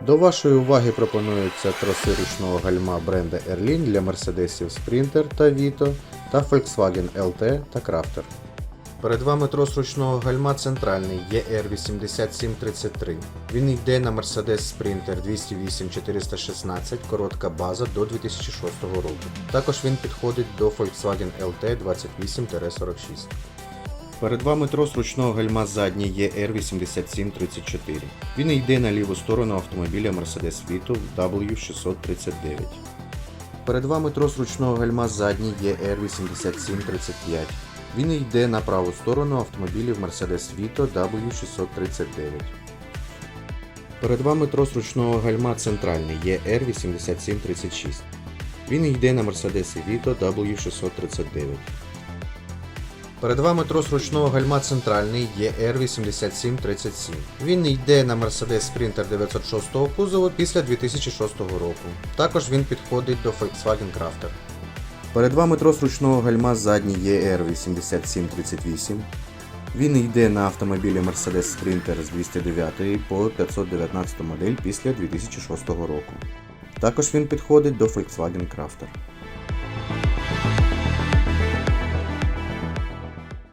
До вашої уваги пропонуються троси ручного гальма бренда Erlin для Mercedes Sprinter та Vito та Volkswagen LT та Crafter. Перед вами трос ручного гальма центральний ER8733. Він йде на Mercedes Sprinter 208 416, коротка база до 2006 року. Також він підходить до Volkswagen LT 28-46. Перед вами трос ручного гальма задній ER8734. Він йде на ліву сторону автомобіля Mercedes Vito W639. Перед вами трос ручного гальма задній ER8735. Він йде на праву сторону автомобілів Mercedes Vito W639. Перед вами трос ручного гальма центральний ER8736. Він йде на Mercedes Vito W639. Перед вами трос ручного гальма центральний ER8737. Він йде на Mercedes Sprinter 906 кузову після 2006 року. Також він підходить до Volkswagen Crafter. Перед вами трос ручного гальма задній ER8738. Він йде на автомобілі Mercedes Sprinter з 209 по 519 модель після 2006 року. Також він підходить до Volkswagen Crafter.